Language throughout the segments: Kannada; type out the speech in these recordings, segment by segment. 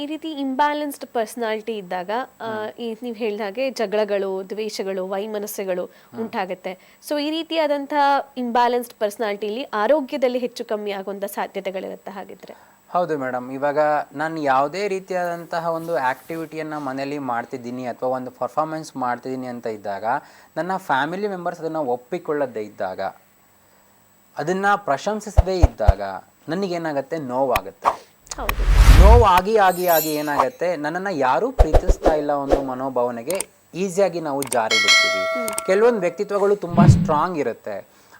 ಈ ರೀತಿ ಇಂಬ್ಯಾಲೆನ್ಸ್ಡ್ ಪರ್ಸನಾಲಿಟಿ ಇದ್ದಾಗ ಈ ನೀವು ಹೇಳಿದ ಹಾಗೆ ಜಗಳಗಳು ದ್ವೇಷಗಳು ವೈಮನಸ್ಸುಗಳು ಉಂಟಾಗುತ್ತೆ. ಸೊ ಈ ರೀತಿಯಾದಂತಹ ಇಂಬ್ಯಾಲೆನ್ಸ್ಡ್ ಪರ್ಸನಾಲಿಟಿಲಿ ಆರೋಗ್ಯದಲ್ಲಿ ಹೆಚ್ಚು ಕಮ್ಮಿ ಆಗುವಂಥ ಸಾಧ್ಯತೆಗಳಿರುತ್ತೆ ಹಾಗಿದ್ರೆ. ಹೌದು ಮೇಡಮ್ ಇವಾಗ ನಾನು ಯಾವುದೇ ರೀತಿಯಾದಂತಹ ಒಂದು ಆ್ಯಕ್ಟಿವಿಟಿಯನ್ನು ಮನೆಯಲ್ಲಿ ಮಾಡ್ತಿದ್ದೀನಿ ಅಥವಾ ಒಂದು ಪರ್ಫಾರ್ಮೆನ್ಸ್ ಮಾಡ್ತಿದ್ದೀನಿ ಅಂತ ಇದ್ದಾಗ ನನ್ನ ಫ್ಯಾಮಿಲಿ ಮೆಂಬರ್ಸ್ ಅದನ್ನು ಒಪ್ಪಿಕೊಳ್ಳದೇ ಇದ್ದಾಗ ಅದನ್ನು ಪ್ರಶಂಸಿಸದೇ ಇದ್ದಾಗ ನನಗೇನಾಗುತ್ತೆ? ನೋವಾಗುತ್ತೆ. ಹೌದು. ನೋವು ಆಗಿ ಆಗಿ ಆಗಿ ಏನಾಗುತ್ತೆ? ನನ್ನನ್ನು ಯಾರೂ ಪ್ರೀತಿಸ್ತಾ ಇಲ್ಲ ಒಂದು ಮನೋಭಾವನೆಗೆ ಈಸಿಯಾಗಿ ನಾವು ಜಾರಿ ಬಿಡ್ತೀವಿ. ಕೆಲವೊಂದು ವ್ಯಕ್ತಿತ್ವಗಳು ತುಂಬ ಸ್ಟ್ರಾಂಗ್ ಇರುತ್ತೆ.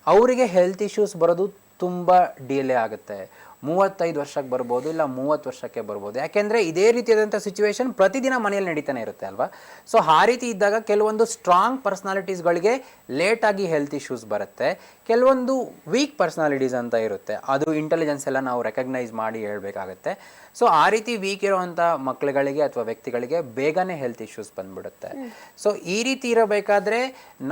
ಅವರಿಗೆ ಹೆಲ್ತ್ ಇಶ್ಯೂಸ್ ಬರೋದು ತುಂಬ ಡಿಲೇ ಆಗುತ್ತೆ. ಮೂವತ್ತೈದು ವರ್ಷಕ್ಕೆ ಬರ್ಬೋದು ಇಲ್ಲ ಮೂವತ್ತು ವರ್ಷಕ್ಕೆ ಬರ್ಬೋದು. ಯಾಕೆಂದರೆ ಇದೇ ರೀತಿಯಾದಂಥ ಸಿಚುವೇಶನ್ ಪ್ರತಿದಿನ ಮನೆಯಲ್ಲಿ ನಡೀತಾನೆ ಇರುತ್ತೆ ಅಲ್ವಾ? ಸೊ ಆ ರೀತಿ ಇದ್ದಾಗ ಕೆಲವೊಂದು ಸ್ಟ್ರಾಂಗ್ ಪರ್ಸ್ನಾಲಿಟೀಸ್ಗಳಿಗೆ ಲೇಟಾಗಿ ಹೆಲ್ತ್ ಇಶ್ಯೂಸ್ ಬರುತ್ತೆ. ಕೆಲವೊಂದು ವೀಕ್ ಪರ್ಸ್ನಾಲಿಟೀಸ್ ಅಂತ ಇರುತ್ತೆ. ಅದು ಇಂಟೆಲಿಜೆನ್ಸ್ ಎಲ್ಲ ನಾವು ರೆಕಗ್ನೈಸ್ ಮಾಡಿ ಹೇಳ್ಬೇಕಾಗತ್ತೆ. ಸೊ ಆ ರೀತಿ ವೀಕ್ ಇರುವಂಥ ಮಕ್ಕಳುಗಳಿಗೆ ಅಥವಾ ವ್ಯಕ್ತಿಗಳಿಗೆ ಬೇಗನೆ ಹೆಲ್ತ್ ಇಶ್ಯೂಸ್ ಬಂದ್ಬಿಡುತ್ತೆ. ಸೊ ಈ ರೀತಿ ಇರಬೇಕಾದ್ರೆ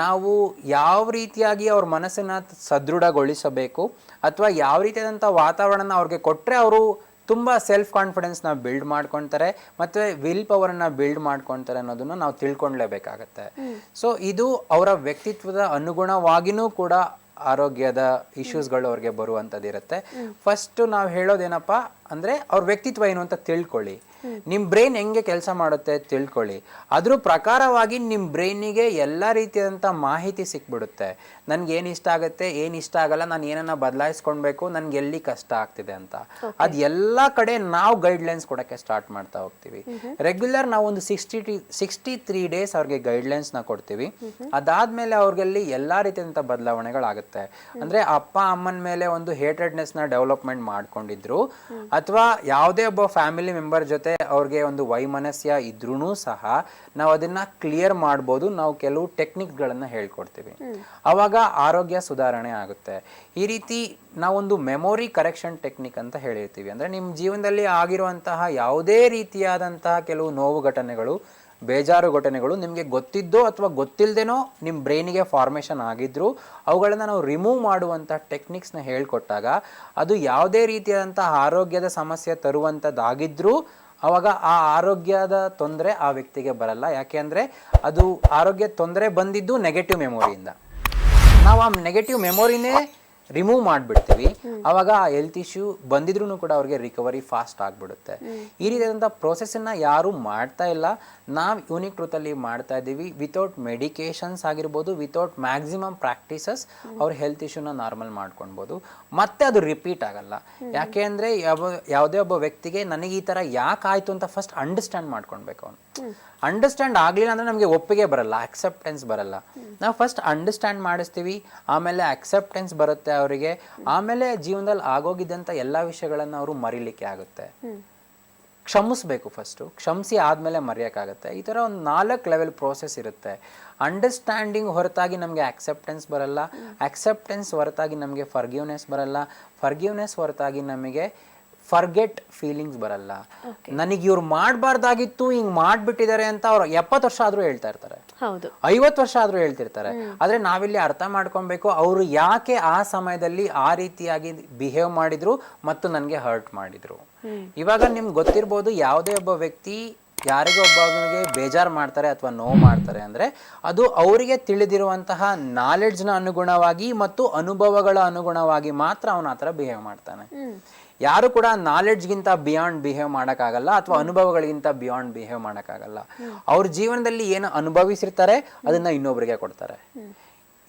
ನಾವು ಯಾವ ರೀತಿಯಾಗಿ ಅವ್ರ ಮನಸ್ಸನ್ನು ಸದೃಢಗೊಳಿಸಬೇಕು ಅಥವಾ ಯಾವ ರೀತಿಯಾದಂಥ ವಾತಾವರಣ ಅವ್ರಿಗೆ ಕೊಟ್ಟರೆ ಅವರು ತುಂಬ ಸೆಲ್ಫ್ ಕಾನ್ಫಿಡೆನ್ಸ್ನ ಬಿಲ್ಡ್ ಮಾಡ್ಕೊತಾರೆ ಮತ್ತು ವಿಲ್ ಪವರನ್ನು ಬಿಲ್ಡ್ ಮಾಡ್ಕೊತಾರೆ ಅನ್ನೋದನ್ನು ನಾವು ತಿಳ್ಕೊಳ್ಳೇಬೇಕಾಗತ್ತೆ ಸೊ ಇದು ಅವರ ವ್ಯಕ್ತಿತ್ವದ ಅನುಗುಣವಾಗಿಯೂ ಕೂಡ ಆರೋಗ್ಯದ ಇಶ್ಯೂಸ್ಗಳು ಅವ್ರಿಗೆ ಬರುವಂಥದ್ದು ಇರುತ್ತೆ ಫಸ್ಟ್ ನಾವು ಹೇಳೋದೇನಪ್ಪ ಅಂದರೆ ಅವ್ರ ವ್ಯಕ್ತಿತ್ವ ಏನು ಅಂತ ತಿಳ್ಕೊಳ್ಳಿ. ನಿಮ್ಮ ಬ್ರೈನ್ ಹೆಂಗೆ ಕೆಲಸ ಮಾಡುತ್ತೆ ತಿಳ್ಕೊಳ್ಳಿ. ಅದ್ರ ಪ್ರಕಾರವಾಗಿ ನಿಮ್ಮ ಬ್ರೈನಿಗೆ ಎಲ್ಲ ರೀತಿಯಾದಂಥ ಮಾಹಿತಿ ಸಿಕ್ಬಿಡುತ್ತೆ. ನನ್ಗೆ ಏನು ಇಷ್ಟ ಆಗುತ್ತೆ ಏನು ಇಷ್ಟ ಆಗಲ್ಲ ನಾನು ಏನನ್ನ ಬದಲಾಯಿಸ್ಕೊಳ್ಬೇಕು ನನ್ಗೆ ಎಲ್ಲಿ ಕಷ್ಟ ಆಗ್ತಿದೆ ಅಂತ. ಅದು ಎಲ್ಲ ಕಡೆ ನಾವು ಗೈಡ್ಲೈನ್ಸ್ ಕೊಡೋಕ್ಕೆ ಸ್ಟಾರ್ಟ್ ಮಾಡ್ತಾ ಹೋಗ್ತೀವಿ. ರೆಗ್ಯುಲರ್ ನಾವು ಒಂದು ಸಿಕ್ಸ್ಟಿ ಟಿ ಸಿಕ್ಸ್ಟಿ ತ್ರೀ ಡೇಸ್ ಅವ್ರಿಗೆ ಗೈಡ್ಲೈನ್ಸ್ನ ಕೊಡ್ತೀವಿ. ಅದಾದ್ಮೇಲೆ ಅವ್ರಿಗೆಲ್ಲಿ ಎಲ್ಲ ರೀತಿಯಾದಂಥ ಬದಲಾವಣೆಗಳಾಗುತ್ತೆ. ಅಂದರೆ ಅಪ್ಪ ಅಮ್ಮನ ಮೇಲೆ ಒಂದು ಹೇಟೆಡ್ನೆಸ್ನ ಡೆವಲಪ್ಮೆಂಟ್ ಮಾಡ್ಕೊಂಡಿದ್ರು. ಅಥವಾ ಯಾವುದೇ ಒಬ್ಬ ಫ್ಯಾಮಿಲಿ ಮೆಂಬರ್ ಜೊತೆ ಅವ್ರಿಗೆ ಒಂದು ವೈಮನಸ್ಯ ಇದ್ರೂ ಸಹ ನಾವು ಅದನ್ನ ಕ್ಲಿಯರ್ ಮಾಡ್ಬೋದು. ನಾವು ಕೆಲವು ಟೆಕ್ನಿಕ್ಗಳನ್ನು ಹೇಳ್ಕೊಡ್ತೀವಿ. ಆವಾಗ ಆರೋಗ್ಯ ಸುಧಾರಣೆ ಆಗುತ್ತೆ. ಈ ರೀತಿ ನಾವೊಂದು ಮೆಮೊರಿ ಕರೆಕ್ಷನ್ ಟೆಕ್ನಿಕ್ ಅಂತ ಹೇಳಿರ್ತೀವಿ. ಅಂದರೆ ನಿಮ್ಮ ಜೀವನದಲ್ಲಿ ಆಗಿರುವಂತಹ ಯಾವುದೇ ರೀತಿಯಾದಂತಹ ಕೆಲವು ನೋವು ಘಟನೆಗಳು ಬೇಜಾರು ಘಟನೆಗಳು ನಿಮಗೆ ಗೊತ್ತಿದ್ದೋ ಅಥವಾ ಗೊತ್ತಿಲ್ಲದೇನೋ ನಿಮ್ಮ ಬ್ರೈನಿಗೆ ಫಾರ್ಮೇಷನ್ ಆಗಿದ್ರು ಅವುಗಳನ್ನು ನಾವು ರಿಮೂವ್ ಮಾಡುವಂಥ ಟೆಕ್ನಿಕ್ಸ್ನ ಹೇಳ್ಕೊಟ್ಟಾಗ ಅದು ಯಾವುದೇ ರೀತಿಯಾದಂಥ ಆರೋಗ್ಯದ ಸಮಸ್ಯೆ ತರುವಂಥದ್ದಾಗಿದ್ರೂ ಅವಾಗ ಆ ಆರೋಗ್ಯದ ತೊಂದರೆ ಆ ವ್ಯಕ್ತಿಗೆ ಬರಲ್ಲ. ಯಾಕೆ ಅಂದರೆ ಅದು ಆರೋಗ್ಯ ತೊಂದರೆ ಬಂದಿದ್ದು ನೆಗೆಟಿವ್ ಮೆಮೊರಿಯಿಂದ ನಾವು ಆ ನೆಗೆಟಿವ್ ಮೆಮೊರಿನೇ ರಿಮೂವ್ ಮಾಡಿಬಿಡ್ತೀವಿ. ಅವಾಗ ಆ ಹೆಲ್ತ್ ಇಶ್ಯೂ ಬಂದಿದ್ರೂ ಕೂಡ ಅವ್ರಿಗೆ ರಿಕವರಿ ಫಾಸ್ಟ್ ಆಗಿಬಿಡುತ್ತೆ. ಈ ರೀತಿಯಾದಂಥ ಪ್ರೋಸೆಸ್ಸನ್ನು ಯಾರು ಮಾಡ್ತಾ ಇಲ್ಲ. ನಾವು ಯೂನಿಕ್ ಟ್ರೂತಲ್ಲಿ ಮಾಡ್ತಾ ಇದ್ದೀವಿ. ವಿತೌಟ್ ಮೆಡಿಕೇಶನ್ಸ್ ಆಗಿರ್ಬೋದು ವಿತೌಟ್ ಮ್ಯಾಕ್ಸಿಮಮ್ ಪ್ರಾಕ್ಟೀಸಸ್ ಅವ್ರ ಹೆಲ್ತ್ ಇಶ್ಯೂನ ನಾರ್ಮಲ್ ಮಾಡ್ಕೊಳ್ಬೋದು. ಮತ್ತೆ ಅದು ರಿಪೀಟ್ ಆಗಲ್ಲ. ಯಾಕೆ ಅಂದರೆ ಯಾವ ಯಾವುದೇ ಒಬ್ಬ ವ್ಯಕ್ತಿಗೆ ನನಗೆ ಈ ಥರ ಯಾಕೆ ಆಯಿತು ಅಂತ ಫಸ್ಟ್ ಅಂಡರ್ಸ್ಟ್ಯಾಂಡ್ ಮಾಡ್ಕೊಳ್ಬೇಕು ಅವನು. ಅಂಡರ್ಸ್ಟ್ಯಾಂಡ್ ಆಗಲಿಲ್ಲ ಅಂದರೆ ನಮಗೆ ಒಪ್ಪಿಗೆ ಬರಲ್ಲ ಅಕ್ಸೆಪ್ಟೆನ್ಸ್ ಬರಲ್ಲ. ನಾವು ಫಸ್ಟ್ ಅಂಡರ್ಸ್ಟ್ಯಾಂಡ್ ಮಾಡಿಸ್ತೀವಿ ಆಮೇಲೆ ಅಕ್ಸೆಪ್ಟೆನ್ಸ್ ಬರುತ್ತೆ ಅವರಿಗೆ ಆಮೇಲೆ ಜೀವನದಲ್ಲಿ ಆಗೋಗಿದ್ದಂಥ ಎಲ್ಲ ವಿಷಯಗಳನ್ನು ಅವರು ಮರಿಲಿಕ್ಕೆ ಆಗುತ್ತೆ. ಕ್ಷಮಿಸ್ಬೇಕು ಫಸ್ಟು ಕ್ಷಮಿಸಿ ಆದಮೇಲೆ ಮರೆಯೋಕ್ಕಾಗತ್ತೆ. ಈ ಥರ ಒಂದು ನಾಲ್ಕು ಲೆವೆಲ್ ಪ್ರೋಸೆಸ್ ಇರುತ್ತೆ. ಅಂಡರ್ಸ್ಟ್ಯಾಂಡಿಂಗ್ ಹೊರತಾಗಿ ನಮಗೆ ಆಕ್ಸೆಪ್ಟೆನ್ಸ್ ಬರಲ್ಲ. ಅಕ್ಸೆಪ್ಟೆನ್ಸ್ ಹೊರತಾಗಿ ನಮಗೆ ಫರ್ಗಿವ್ನೆಸ್ ಬರಲ್ಲ. ಫರ್ಗಿವ್ನೆಸ್ ಹೊರತಾಗಿ ನಮಗೆ ಫರ್ಗೆಟ್ ಫೀಲಿಂಗ್ಸ್ ಬರಲ್ಲ. ನನಗೆ ಇವ್ರು ಮಾಡಬಾರ್ದಾಗಿತ್ತು ಹಿಂಗೆ ಮಾಡಿಬಿಟ್ಟಿದ್ದಾರೆ ಅಂತ ಅವ್ರು ಎಪ್ಪತ್ತು ವರ್ಷ ಆದರೂ ಹೇಳ್ತಾ ಇರ್ತಾರೆ. ಐವತ್ತು ವರ್ಷ ಆದ್ರೂ ಹೇಳ್ತಿರ್ತಾರೆ. ಆದ್ರೆ ನಾವಿಲ್ಲಿ ಅರ್ಥ ಮಾಡ್ಕೊಬೇಕು ಅವರು ಯಾಕೆ ಆ ಸಮಯದಲ್ಲಿ ಆ ರೀತಿಯಾಗಿ ಬಿಹೇವ್ ಮಾಡಿದ್ರು ಮತ್ತು ನನಗೆ ಹರ್ಟ್ ಮಾಡಿದ್ರು. ಇವಾಗ ನಿಮ್ಗೆ ಗೊತ್ತಿರ್ಬೋದು ಯಾವುದೇ ಒಬ್ಬ ವ್ಯಕ್ತಿ ಯಾರಿಗೋ ಒಬ್ಬನಿಗೆ ಬೇಜಾರು ಮಾಡ್ತಾರೆ ಅಥವಾ ನೋವು ಮಾಡ್ತಾರೆ ಅಂದ್ರೆ ಅದು ಅವರಿಗೆ ತಿಳಿದಿರುವಂತಹ ನಾಲೆಡ್ಜ್ನ ಅನುಗುಣವಾಗಿ ಮತ್ತು ಅನುಭವಗಳ ಅನುಗುಣವಾಗಿ ಮಾತ್ರ ಅವನ ಆ ಥರ ಬಿಹೇವ್ ಮಾಡ್ತಾನೆ. ಯಾರು ಕೂಡ ನಾಲೆಡ್ಜ್ಗಿಂತ ಬಿಯಾಂಡ್ ಬಿಹೇವ್ ಮಾಡೋಕ್ಕಾಗಲ್ಲ ಅಥವಾ ಅನುಭವಗಳಿಗಿಂತ ಬಿಯಾಂಡ್ ಬಿಹೇವ್ ಮಾಡೋಕ್ಕಾಗಲ್ಲ. ಅವ್ರ ಜೀವನದಲ್ಲಿ ಏನು ಅನುಭವಿಸಿರ್ತಾರೆ ಅದನ್ನ ಇನ್ನೊಬ್ಬರಿಗೆ ಕೊಡ್ತಾರೆ.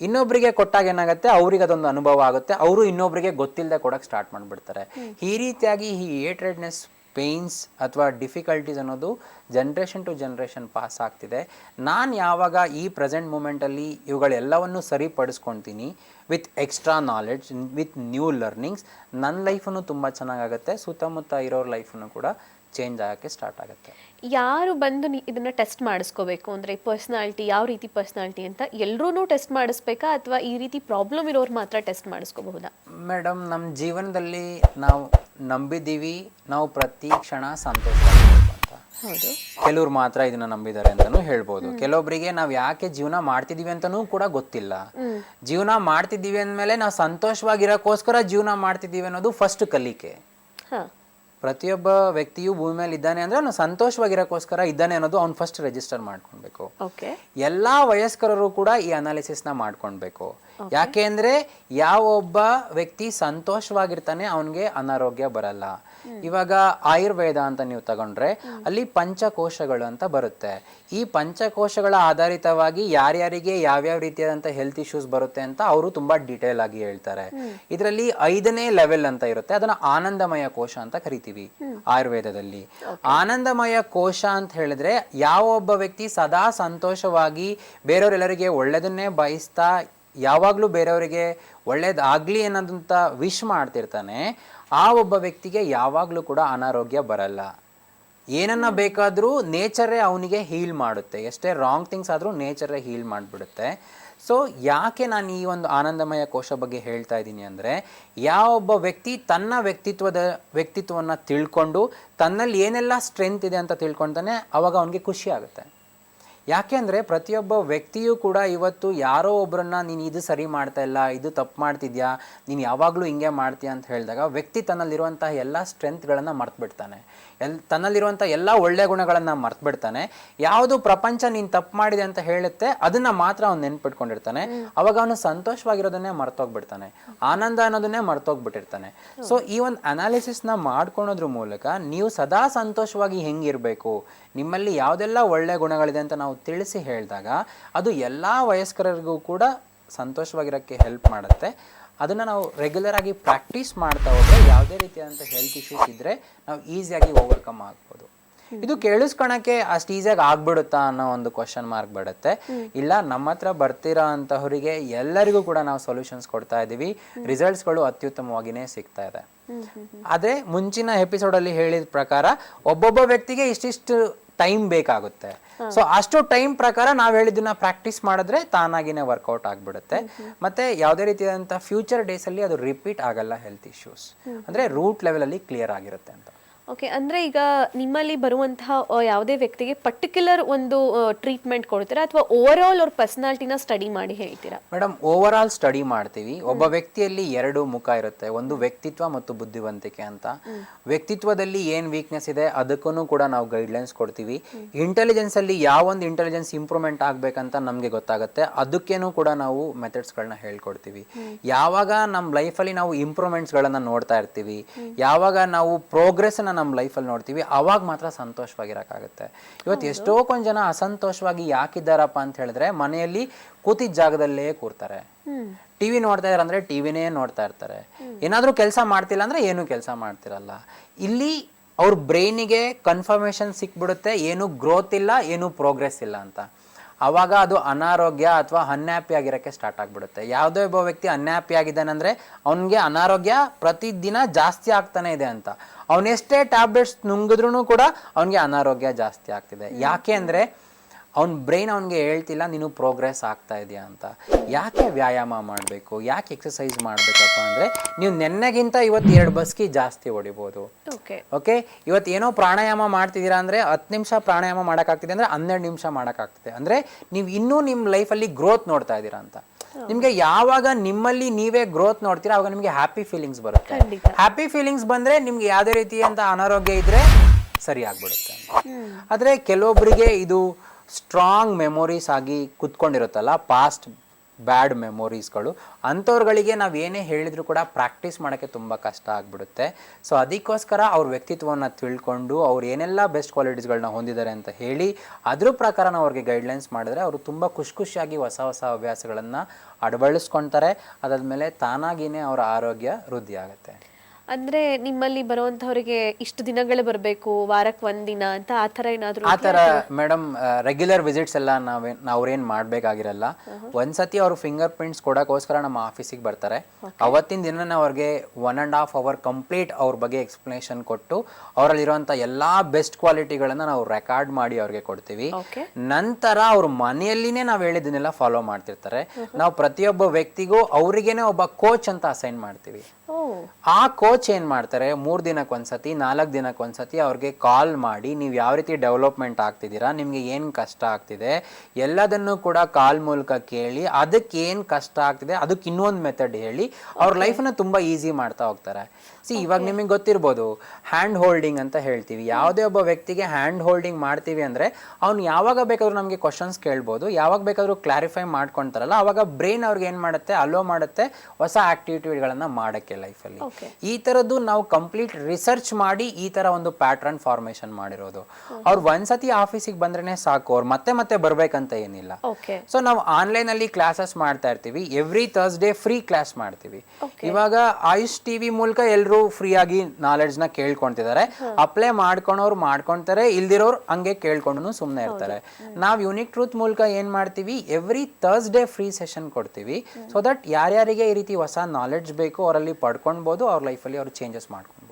ಇನ್ನೊಬ್ಬರಿಗೆ ಕೊಟ್ಟಾಗ ಏನಾಗುತ್ತೆ ಅವ್ರಿಗೆ ಅದೊಂದು ಅನುಭವ ಆಗುತ್ತೆ ಅವರು ಇನ್ನೊಬ್ಬರಿಗೆ ಗೊತ್ತಿಲ್ಲದೆ ಕೊಡೋಕ್ಕೆ ಸ್ಟಾರ್ಟ್ ಮಾಡಿಬಿಡ್ತಾರೆ. ಈ ರೀತಿಯಾಗಿ ಈ ಏಟ್ರೆಡ್ನೆಸ್ ಪೇಯ್ನ್ಸ್ ಅಥವಾ ಡಿಫಿಕಲ್ಟೀಸ್ ಅನ್ನೋದು ಜನ್ರೇಷನ್ ಟು ಜನ್ರೇಷನ್ ಪಾಸ್ ಆಗ್ತಿದೆ. ನಾನು ಯಾವಾಗ ಈ ಪ್ರೆಸೆಂಟ್ ಮೂಮೆಂಟಲ್ಲಿ ಇವುಗಳೆಲ್ಲವನ್ನು ಸರಿಪಡಿಸ್ಕೊತೀನಿ with extra knowledge with new learnings ನನ್ನ ಲೈಫನ್ನು ತುಂಬ ಚೆನ್ನಾಗಾಗುತ್ತೆ, ಸುತ್ತಮುತ್ತ ಇರೋರ ಲೈಫನ್ನು ಕೂಡ ಚೇಂಜ್ ಆಗೋಕ್ಕೆ ಸ್ಟಾರ್ಟ್ ಆಗುತ್ತೆ. ಯಾರು ಬಂದು ಇದನ್ನ ಟೆಸ್ಟ್ ಮಾಡಿಸ್ಕೋಬೇಕು? ಅಂದ್ರೆ ಪರ್ಸನಾಲಿಟಿ ಯಾವ ರೀತಿ ಪರ್ಸನಾಲಿಟಿ ಅಂತ ಎಲ್ಲರೂ ಟೆಸ್ಟ್ ಮಾಡಿಸ್ಬೇಕಾ? ಅಥವಾ ಈ ರೀತಿ ಪ್ರಾಬ್ಲಮ್ ಇರೋರು ಮಾತ್ರ ಟೆಸ್ಟ್ ಮಾಡಿಸ್ಕೋಬಹುದಾ? ಮೇಡಮ್ ನಮ್ಮ ಜೀವನದಲ್ಲಿ ನಾವು ನಂಬಿದ್ದೀವಿ. ನಾವು ಪ್ರತಿ ಕ್ಷಣ ಸಂತೋಷ ಹೌದು. ಕೆಲವ್ರು ಮಾತ್ರ ಇದನ್ನ ನಂಬಿದ್ದಾರೆ ಅಂತಾನೂ ಹೇಳ್ಬೋದು. ಕೆಲವೊಬ್ಬರಿಗೆ ನಾವು ಯಾಕೆ ಜೀವನ ಮಾಡ್ತಿದೀವಿ ಅಂತಾನೂ ಕೂಡ ಗೊತ್ತಿಲ್ಲ. ಜೀವನ ಮಾಡ್ತಿದ್ದೀವಿ ಅಂದ್ಮೇಲೆ ನಾವು ಸಂತೋಷವಾಗಿರೋಕ್ಕೋಸ್ಕರ ಜೀವನ ಮಾಡ್ತಿದ್ದೀವಿ ಅನ್ನೋದು ಫಸ್ಟ್ ಕಲಿಕೆ. ಪ್ರತಿಯೊಬ್ಬ ವ್ಯಕ್ತಿಯು ಭೂಮಿ ಮೇಲೆ ಇದ್ದಾನೆ ಅಂದ್ರೆ ಅವನು ಸಂತೋಷವಾಗಿರೋಕ್ಕೋಸ್ಕರ ಇದ್ದಾನೆ ಅನ್ನೋದು ಅವ್ನು ಫಸ್ಟ್ ರಿಜಿಸ್ಟರ್ ಮಾಡ್ಕೊಳ್ಬೇಕು. ಓಕೆ ಎಲ್ಲಾ ವಯಸ್ಕರರು ಕೂಡ ಈ ಅನಾಲಿಸಿಸ್ನ ಮಾಡ್ಕೊಳ್ಬೇಕು. ಯಾಕೆ ಅಂದ್ರೆ ಯಾವ ಒಬ್ಬ ವ್ಯಕ್ತಿ ಸಂತೋಷವಾಗಿರ್ತಾನೆ ಅವನಿಗೆ ಅನಾರೋಗ್ಯ ಬರಲ್ಲ. ಇವಾಗ ಆಯುರ್ವೇದ ಅಂತ ನೀವು ತಗೊಂಡ್ರೆ ಅಲ್ಲಿ ಪಂಚಕೋಶಗಳು ಅಂತ ಬರುತ್ತೆ. ಈ ಪಂಚಕೋಶಗಳ ಆಧಾರಿತವಾಗಿ ಯಾರ್ಯಾರಿಗೆ ಯಾವ್ಯಾವ ರೀತಿಯಾದಂಥ ಹೆಲ್ತ್ ಇಶ್ಯೂಸ್ ಬರುತ್ತೆ ಅಂತ ಅವರು ತುಂಬಾ ಡೀಟೇಲ್ ಆಗಿ ಹೇಳ್ತಾರೆ. ಇದರಲ್ಲಿ ಐದನೇ ಲೆವೆಲ್ ಅಂತ ಇರುತ್ತೆ ಅದನ್ನ ಆನಂದಮಯ ಕೋಶ ಅಂತ ಕರಿತೀವಿ ಆಯುರ್ವೇದದಲ್ಲಿ. ಆನಂದಮಯ ಕೋಶ ಅಂತ ಹೇಳಿದ್ರೆ ಯಾವ ಒಬ್ಬ ವ್ಯಕ್ತಿ ಸದಾ ಸಂತೋಷವಾಗಿ ಬೇರೆಯವರೆಲ್ಲರಿಗೆ ಒಳ್ಳೆಯದನ್ನೇ ಬಯಸ್ತಾ ಯಾವಾಗಲೂ ಬೇರೆಯವರಿಗೆ ಒಳ್ಳೇದಾಗಲಿ ಅನ್ನೋದಂತ ವಿಶ್ ಮಾಡ್ತಿರ್ತಾನೆ, ಆ ಒಬ್ಬ ವ್ಯಕ್ತಿಗೆ ಯಾವಾಗಲೂ ಕೂಡ ಅನಾರೋಗ್ಯ ಬರಲ್ಲ. ಏನನ್ನ ಬೇಕಾದರೂ ನೇಚರೇ ಅವನಿಗೆ ಹೀಲ್ ಮಾಡುತ್ತೆ. ಎಷ್ಟೇ ರಾಂಗ್ ಥಿಂಗ್ಸ್ ಆದರೂ ನೇಚರೇ ಹೀಲ್ ಮಾಡಿಬಿಡುತ್ತೆ. ಸೊ ಯಾಕೆ ನಾನು ಈ ಒಂದು ಆನಂದಮಯ ಕೋಶ ಬಗ್ಗೆ ಹೇಳ್ತಾ ಇದ್ದೀನಿ ಅಂದರೆ ಯಾವೊಬ್ಬ ವ್ಯಕ್ತಿ ತನ್ನ ವ್ಯಕ್ತಿತ್ವದ, ವ್ಯಕ್ತಿತ್ವವನ್ನು ತಿಳ್ಕೊಂಡು, ತನ್ನಲ್ಲಿ ಏನೆಲ್ಲ ಸ್ಟ್ರೆಂತ್ ಇದೆ ಅಂತ ತಿಳ್ಕೊಳ್ತಾನೆ ಅವಾಗ ಅವನಿಗೆ ಖುಷಿ ಆಗುತ್ತೆ. ಯಾಕೆ ಅಂದರೆ ಪ್ರತಿಯೊಬ್ಬ ವ್ಯಕ್ತಿಯೂ ಕೂಡ ಇವತ್ತು ಯಾರೋ ಒಬ್ಬರನ್ನ ನೀನು ಇದು ಸರಿ ಮಾಡ್ತಾ ಇಲ್ಲ, ಇದು ತಪ್ಪು ಮಾಡ್ತಿದ್ಯಾ, ನೀನು ಯಾವಾಗಲೂ ಹಿಂಗೆ ಮಾಡ್ತೀಯ ಅಂತ ಹೇಳಿದಾಗ ವ್ಯಕ್ತಿ ತನ್ನಲ್ಲಿರುವಂತಹ ಎಲ್ಲ ಸ್ಟ್ರೆಂತ್ಗಳನ್ನು ಮರ್ತ್ಬಿಡ್ತಾನೆ. ಎಲ್, ತನ್ನಲ್ಲಿರುವಂಥ ಎಲ್ಲ ಒಳ್ಳೆ ಗುಣಗಳನ್ನು ಮರ್ತ್ಬಿಡ್ತಾನೆ. ಯಾವುದು ಪ್ರಪಂಚ ನೀನು ತಪ್ಪು ಮಾಡಿದೆ ಅಂತ ಹೇಳುತ್ತೆ, ಅದನ್ನು ಮಾತ್ರ ಅವ್ನು ನೆನ್ಪಿಟ್ಕೊಂಡಿರ್ತಾನೆ. ಅವಾಗ ಅವನು ಸಂತೋಷವಾಗಿರೋದನ್ನೇ ಮರ್ತೋಗ್ಬಿಡ್ತಾನೆ. ಆನಂದ ಅನ್ನೋದನ್ನೇ ಮರ್ತೋಗ್ಬಿಟ್ಟಿರ್ತಾನೆ. ಸೊ ಈ ಒಂದು ಅನಾಲಿಸಿಸ್ನ ಮಾಡ್ಕೊಳೋದ್ರ ಮೂಲಕ ನೀವು ಸದಾ ಸಂತೋಷವಾಗಿ ಹೆಂಗಿರಬೇಕು, ನಿಮ್ಮಲ್ಲಿ ಯಾವುದೆಲ್ಲ ಒಳ್ಳೆ ಗುಣಗಳಿದೆ ಅಂತ ನಾವು ತಿಳಿಸಿ ಹೇಳಿದಾಗ ಅದು ಎಲ್ಲ ವಯಸ್ಕರಿಗೂ ಕೂಡ ಸಂತೋಷವಾಗಿರೋಕ್ಕೆ ಹೆಲ್ಪ್ ಮಾಡುತ್ತೆ. ಅದನ್ನು ನಾವು ರೆಗ್ಯುಲರ್ ಆಗಿ ಪ್ರಾಕ್ಟೀಸ್ ಮಾಡ್ತಾ ಹೋದರೆ ಯಾವುದೇ ರೀತಿಯಾದಂಥ ಹೆಲ್ತ್ ಇಶ್ಯೂಸ್ ಇದ್ದರೆ ನಾವು ಈಸಿಯಾಗಿ ಓವರ್ಕಮ್ ಆಗ್ಬೋದು. ಇದು ಕೇಳಿಸ್ಕೊಳಕ್ಕೆ ಅಷ್ಟು ಈಸಿಯಾಗಿ ಆಗ್ಬಿಡುತ್ತಾ ಅನ್ನೋ ಒಂದು ಕ್ವಶನ್ ಮಾರ್ಕ್ ಬರುತ್ತೆ. ಇಲ್ಲ ನಮ್ಮ ಹತ್ರ ಬರ್ತಿರೋ ಅಂತವರಿಗೆ ಎಲ್ಲರಿಗೂ ಕೂಡ ನಾವು ಸೊಲ್ಯೂಷನ್ಸ್ ಕೊಡ್ತಾ ಇದ್ದೀವಿ. ರಿಸಲ್ಟ್ಸ್ಗಳು ಅತ್ಯುತ್ತಮವಾಗಿನೇ ಸಿಗ್ತಾ ಇದೆ. ಆದ್ರೆ ಮುಂಚಿನ ಎಪಿಸೋಡ್ ಅಲ್ಲಿ ಹೇಳಿದ ಪ್ರಕಾರ ಒಬ್ಬೊಬ್ಬ ವ್ಯಕ್ತಿಗೆ ಇಷ್ಟಿಷ್ಟು ಟೈಮ್ ಬೇಕಾಗುತ್ತೆ. ಸೊ ಅಷ್ಟು ಟೈಮ್ ಪ್ರಕಾರ ನಾವು ಹೇಳಿದ್ದನ್ನ ಪ್ರಾಕ್ಟೀಸ್ ಮಾಡಿದ್ರೆ ತಾನಾಗಿನೇ ವರ್ಕೌಟ್ ಆಗ್ಬಿಡುತ್ತೆ. ಮತ್ತೆ ಯಾವುದೇ ರೀತಿಯಾದಂಥ ಫ್ಯೂಚರ್ ಡೇಸ್ ಅಲ್ಲಿ ಅದು ರಿಪೀಟ್ ಆಗಲ್ಲ ಹೆಲ್ತ್ ಇಶ್ಯೂಸ್ ಅಂದ್ರೆ ರೂಟ್ ಲೆವೆಲ್ ಅಲ್ಲಿ ಕ್ಲಿಯರ್ ಆಗಿರುತ್ತೆ ಅಂತ. ಓಕೆ ಅಂದ್ರೆ ಈಗ ನಿಮ್ಮಲ್ಲಿ ಬರುವಂತಹ ಯಾವುದೇ ವ್ಯಕ್ತಿಗೆ ಪರ್ಟಿಕ್ಯುಲರ್ ಒಂದು ಟ್ರೀಟ್ಮೆಂಟ್ ಕೊಡ್ತೀರಾ? ಅಥವಾ ಓವರ್ ಆಲ್ ಅವ್ರ ಪರ್ಸನಾಲಿಟಿನ ಸ್ಟಡಿ ಮಾಡಿ ಹೇಳ್ತೀರಾ? ಮೇಡಮ್ ಓವರ್ ಆಲ್ ಸ್ಟಡಿ ಮಾಡ್ತೀವಿ ಒಬ್ಬ ವ್ಯಕ್ತಿಯಲ್ಲಿ ಎರಡು ಮುಖ ಇರುತ್ತೆ. ಒಂದು ವ್ಯಕ್ತಿತ್ವ ಮತ್ತು ಬುದ್ಧಿವಂತಿಕೆ ಅಂತ. ವ್ಯಕ್ತಿತ್ವದಲ್ಲಿ ಏನು ವೀಕ್ನೆಸ್ ಇದೆ ಅದಕ್ಕೂ ಕೂಡ ನಾವು ಗೈಡ್ಲೈನ್ಸ್ ಕೊಡ್ತೀವಿ. ಇಂಟೆಲಿಜೆನ್ಸ್ ಅಲ್ಲಿ ಯಾವೊಂದು ಇಂಟೆಲಿಜೆನ್ಸ್ ಇಂಪ್ರೂವ್ಮೆಂಟ್ ಆಗಬೇಕಂತ ನಮಗೆ ಗೊತ್ತಾಗುತ್ತೆ. ಅದಕ್ಕೇನು ಕೂಡ ನಾವು ಮೆಥಡ್ಸ್ಗಳನ್ನ ಹೇಳ್ಕೊಡ್ತೀವಿ. ಯಾವಾಗ ನಮ್ಮ ಲೈಫಲ್ಲಿ ನಾವು ಇಂಪ್ರೂವ್ಮೆಂಟ್ಸ್ಗಳನ್ನ ನೋಡ್ತಾ ಇರ್ತೀವಿ ಯಾವಾಗ ನಾವು ಪ್ರೋಗ್ರೆಸ್ನ ನಮ್ಮ ಲೈಫಲ್ಲಿ ನೋಡ್ತೀವಿ ಅವಾಗ ಮಾತ್ರ ಸಂತೋಷವಾಗಿರೋಕ್ಕಾಗುತ್ತೆ. ಇವತ್ತು ಎಷ್ಟೋ ಕೊಂದ್ ಜನ ಅಸಂತೋಷವಾಗಿ ಯಾಕಿದ್ದಾರಪ್ಪ ಅಂತ ಹೇಳಿದ್ರೆ ಮನೆಯಲ್ಲಿ ಕೂತಿದ್ದ ಜಾಗದಲ್ಲೇ ಕೂರ್ತಾರೆ. ಟಿವಿ ನೋಡ್ತಾ ಇದಾರೆ ಅಂದ್ರೆ ಟಿವಿನೇ ನೋಡ್ತಾ ಇರ್ತಾರೆ. ಏನಾದರೂ ಕೆಲಸ ಮಾಡ್ತಿಲ್ಲ ಅಂದ್ರೆ ಏನು ಕೆಲಸ ಮಾಡ್ತಿರಲ್ಲ. ಇಲ್ಲಿ ಅವ್ರ ಬ್ರೈನಿಗೆ ಕನ್ಫರ್ಮೇಶನ್ ಸಿಕ್ಬಿಡುತ್ತೆ ಏನು ಗ್ರೋತ್ ಇಲ್ಲ ಏನು ಪ್ರೋಗ್ರೆಸ್ ಇಲ್ಲ ಅಂತ. ಅವಾಗ ಅದು ಅನಾರೋಗ್ಯ ಅಥವಾ ಅನ್ಹ್ಯಾಪಿ ಆಗಿರೋಕ್ಕೆ ಸ್ಟಾರ್ಟ್ ಆಗಿಬಿಡುತ್ತೆ. ಯಾವುದೇ ಒಬ್ಬ ವ್ಯಕ್ತಿ ಅನ್ಹ್ಯಾಪಿ ಆಗಿದ್ದಾನೆ ಅಂದರೆ ಅವನಿಗೆ ಅನಾರೋಗ್ಯ ಪ್ರತಿದಿನ ಜಾಸ್ತಿ ಆಗ್ತಾನೆ ಇದೆ ಅಂತ. ಅವನೆಷ್ಟೇ ಟ್ಯಾಬ್ಲೆಟ್ಸ್ ನುಂಗಿದ್ರೂ ಕೂಡ ಅವನಿಗೆ ಅನಾರೋಗ್ಯ ಜಾಸ್ತಿ ಆಗ್ತಿದೆ. ಯಾಕೆ ಅಂದರೆ ಅವ್ನ ಬ್ರೈನ್ ಅವನಿಗೆ ಹೇಳ್ತಿಲ್ಲ ನೀನು ಪ್ರೋಗ್ರೆಸ್ ಆಗ್ತಾ ಇದೆಯಾ ಅಂತ. ಯಾಕೆ ವ್ಯಾಯಾಮ ಮಾಡಬೇಕು? ಯಾಕೆ ಎಕ್ಸಸೈಸ್ ಮಾಡಬೇಕಪ್ಪ ಅಂದರೆ ನೀವು ನೆನ್ನೆಗಿಂತ ಇವತ್ತು ಎರಡು ಬಸ್ಕಿ ಜಾಸ್ತಿ ಹೊಡಿಬೋದು ಓಕೆ ಓಕೆ ಇವತ್ತು ಏನೋ ಪ್ರಾಣಾಯಾಮ ಮಾಡ್ತಿದ್ದೀರಾ ಅಂದರೆ ಹತ್ತು ನಿಮಿಷ ಪ್ರಾಣಾಯಾಮ ಮಾಡೋಕ್ಕಾಗ್ತಿದೆ ಅಂದರೆ ಹನ್ನೆರಡು ನಿಮಿಷ ಮಾಡೋಕ್ಕಾಗ್ತಿದೆ ಅಂದರೆ ನೀವು ಇನ್ನೂ ನಿಮ್ಮ ಲೈಫಲ್ಲಿ ಗ್ರೋತ್ ನೋಡ್ತಾ ಇದ್ದೀರಾ ಅಂತ. ನಿಮಗೆ ಯಾವಾಗ ನಿಮ್ಮಲ್ಲಿ ನೀವೇ ಗ್ರೋತ್ ನೋಡ್ತೀರಾ ಅವಾಗ ನಿಮಗೆ ಹ್ಯಾಪಿ ಫೀಲಿಂಗ್ಸ್ ಬರುತ್ತೆ. ಹ್ಯಾಪಿ ಫೀಲಿಂಗ್ಸ್ ಬಂದ್ರೆ ನಿಮ್ಗೆ ಯಾವುದೇ ರೀತಿಯಂತ ಅನಾರೋಗ್ಯ ಇದ್ರೆ ಸರಿ ಆಗ್ಬಿಡುತ್ತೆ. ಆದರೆ ಕೆಲವೊಬ್ಬರಿಗೆ ಇದು ಸ್ಟ್ರಾಂಗ್ ಮೆಮೊರೀಸ್ ಆಗಿ ಕುತ್ಕೊಂಡಿರುತ್ತಲ್ಲ ಪಾಸ್ಟ್ ಬ್ಯಾಡ್ ಮೆಮೊರೀಸ್ಗಳು. ಅಂಥವ್ರುಗಳಿಗೆ ನಾವು ಏನೇ ಹೇಳಿದರೂ ಕೂಡ ಪ್ರಾಕ್ಟೀಸ್ ಮಾಡೋಕ್ಕೆ ತುಂಬ ಕಷ್ಟ ಆಗಿಬಿಡುತ್ತೆ. ಸೊ, ಅದಕ್ಕೋಸ್ಕರ ಅವ್ರ ವ್ಯಕ್ತಿತ್ವವನ್ನು ತಿಳ್ಕೊಂಡು ಅವ್ರು ಏನೆಲ್ಲ ಬೆಸ್ಟ್ ಕ್ವಾಲಿಟೀಸ್ಗಳನ್ನ ಹೊಂದಿದ್ದಾರೆ ಅಂತ ಹೇಳಿ, ಅದ್ರ ಪ್ರಕಾರ ನಾವು ಅವ್ರಿಗೆ ಗೈಡ್ಲೈನ್ಸ್ ಮಾಡಿದ್ರೆ ಅವರು ತುಂಬ ಖುಷಿ ಖುಷಿಯಾಗಿ ಹೊಸ ಹೊಸ ಹವ್ಯಾಸಗಳನ್ನು ಅಳವಡಿಸ್ಕೊಳ್ತಾರೆ ಅದಾದಮೇಲೆ ತಾನಾಗಿಯೇ ಅವರ ಆರೋಗ್ಯ ವೃದ್ಧಿ ಆಗುತ್ತೆ ಅಂದ್ರೆ ನಿಮ್ಮಲ್ಲಿ ಬರುವಂತವರಿಗೆ ಇಷ್ಟು ದಿನಗಳೇ ಬರಬೇಕು ವಾರಕ್ಕೆ ಒಂದಿನ ಅಂತ ಆ ಥರ ಏನಾದ್ರು ಆ ಥರ ಮೇಡಮ್ ರೆಗ್ಯುಲರ್ ವಿಸಿಟ್ಸ್ ಎಲ್ಲ ನಾವೇ ಅವ್ರೇನು ಮಾಡಬೇಕಾಗಿರಲ್ಲ. ಒಂದ್ಸತಿ ಅವ್ರ ಫಿಂಗರ್ ಪ್ರಿಂಟ್ಸ್ ಕೊಡೋಕ್ಕೋಸ್ಕರ ನಮ್ಮ ಆಫೀಸಿಗೆ ಬರ್ತಾರೆ. ಅವತ್ತಿನ ದಿನ ಅವ್ರಿಗೆ one and half hour complete ಅವ್ರ ಬಗ್ಗೆ ಎಕ್ಸ್ಪ್ಲನೇಷನ್ ಕೊಟ್ಟು ಅವರಲ್ಲಿರುವಂಥ ಎಲ್ಲಾ ಬೆಸ್ಟ್ ಕ್ವಾಲಿಟಿಗಳನ್ನು ನಾವು ರೆಕಾರ್ಡ್ ಮಾಡಿ ಅವ್ರಿಗೆ ಕೊಡ್ತೀವಿ. ನಂತರ ಅವ್ರ ಮನೆಯಲ್ಲಿನೇ ನಾವು ಹೇಳಿದ್ದನ್ನೆಲ್ಲ ಫಾಲೋ ಮಾಡ್ತಿರ್ತಾರೆ. ನಾವು ಪ್ರತಿಯೊಬ್ಬ ವ್ಯಕ್ತಿಗೂ ಅವರಿಗೇನೆ ಒಬ್ಬ ಕೋಚ್ ಅಂತ ಅಸೈನ್ ಮಾಡ್ತೀವಿ. ಆ ಕೋಚ್ ಏನ್ ಮಾಡ್ತಾರೆ? ಮೂರು ದಿನಕ್ಕೆ ಒಂದ್ಸತಿ ನಾಲ್ಕು ದಿನಕ್ಕೆ ಒಂದ್ಸತಿ ಅವ್ರಿಗೆ ಕಾಲ್ ಮಾಡಿ ನೀವು ಯಾವ ರೀತಿ ಡೆವಲಪ್ಮೆಂಟ್ ಆಗ್ತಿದ್ದೀರಾ? ನಿಮಗೆ ಏನು ಕಷ್ಟ ಆಗ್ತಿದೆ? ಎಲ್ಲದನ್ನು ಕೂಡ ಕಾಲ್ ಮೂಲಕ ಕೇಳಿ ಅದಕ್ಕೆ ಏನು ಕಷ್ಟ ಆಗ್ತಿದೆ ಅದಕ್ಕೆ ಇನ್ನೊಂದು ಮೆಥಡ್ ಹೇಳಿ ಅವ್ರ ಲೈಫನ್ನ ತುಂಬ ಈಸಿ ಮಾಡ್ತಾ ಹೋಗ್ತಾರೆ. ಸಿ ಇವಾಗ ನಿಮಗೆ ಗೊತ್ತಿರ್ಬೋದು ಹ್ಯಾಂಡ್ ಹೋಲ್ಡಿಂಗ್ ಅಂತ ಹೇಳ್ತೀವಿ. ಯಾವುದೇ ಒಬ್ಬ ವ್ಯಕ್ತಿಗೆ ಹ್ಯಾಂಡ್ ಹೋಲ್ಡಿಂಗ್ ಮಾಡ್ತೀವಿ ಅಂದರೆ ಅವ್ನು ಯಾವಾಗ ಬೇಕಾದರೂ ನಮಗೆ ಕ್ವಶನ್ಸ್ ಕೇಳ್ಬೋದು ಯಾವಾಗ ಬೇಕಾದರೂ ಕ್ಲಾರಿಫೈ ಮಾಡ್ಕೊತಾರಲ್ಲ ಅವಾಗ ಬ್ರೈನ್ ಅವ್ರಿಗೆ ಏನು ಮಾಡುತ್ತೆ ಅಲೋ ಮಾಡುತ್ತೆ ಹೊಸ ಆಕ್ಟಿವಿಟಿಗಳನ್ನು ಮಾಡೋಕ್ಕೆ ಲೈಫಲ್ಲಿ. ಈ ಥರದ್ದು ನಾವು ಕಂಪ್ಲೀಟ್ ರಿಸರ್ಚ್ ಮಾಡಿ ಈ ಥರ ಒಂದು ಪ್ಯಾಟ್ರನ್ ಫಾರ್ಮೇಷನ್ ಮಾಡಿರೋದು. ಅವ್ರು ಒಂದ್ಸತಿ ಆಫೀಸಿಗೆ ಬಂದ್ರೆ ಸಾಕು ಅವ್ರು ಮತ್ತೆ ಮತ್ತೆ ಬರಬೇಕಂತ ಏನಿಲ್ಲ. ಸೊ ನಾವು ಆನ್ಲೈನ್ ಅಲ್ಲಿ ಕ್ಲಾಸಸ್ ಮಾಡ್ತಾ ಇರ್ತೀವಿ. ಎವ್ರಿ ಥರ್ಸ್ಡೇ ಫ್ರೀ ಕ್ಲಾಸ್ ಮಾಡ್ತೀವಿ. ಇವಾಗ ಆಯುಷ್ ಟಿವಿ ಮೂಲಕ ಎಲ್ಲರೂ ಫ್ರೀ ಆಗಿ ನಾಲೆಡ್ಜ್ನ ಕೇಳ್ಕೊಂತಿದ್ದಾರೆ ಅಪ್ಲೈ ಮಾಡ್ಕೊಳೋರು ಮಾಡ್ಕೊಂತಾರೆ ಇಲ್ದಿರೋರು ಹಂಗೆ ಕೇಳ್ಕೊಂಡು ಸುಮ್ಮನೆ ಇರ್ತಾರೆ. ನಾವು ಯುನಿಕ್ ಟ್ರೂತ್ ಮೂಲಕ ಏನ್ ಮಾಡ್ತೀವಿ? ಎವ್ರಿ ಥರ್ಸ್ಡೇ ಫ್ರೀ ಸೆಷನ್ ಕೊಡ್ತೀವಿ. ಸೊ ದಟ್ ಯಾರ್ಯಾರಿಗೆ ಈ ರೀತಿ ಹೊಸ ನಾಲೆಡ್ಜ್ ಬೇಕು ಅವರಲ್ಲಿ ಪಡ್ಕೊಳ್ಬೋದು ಅವ್ರ ಲೈಫಲ್ಲಿ ಅವ್ರು ಚೇಂಜಸ್ ಮಾಡ್ಕೊಂಡು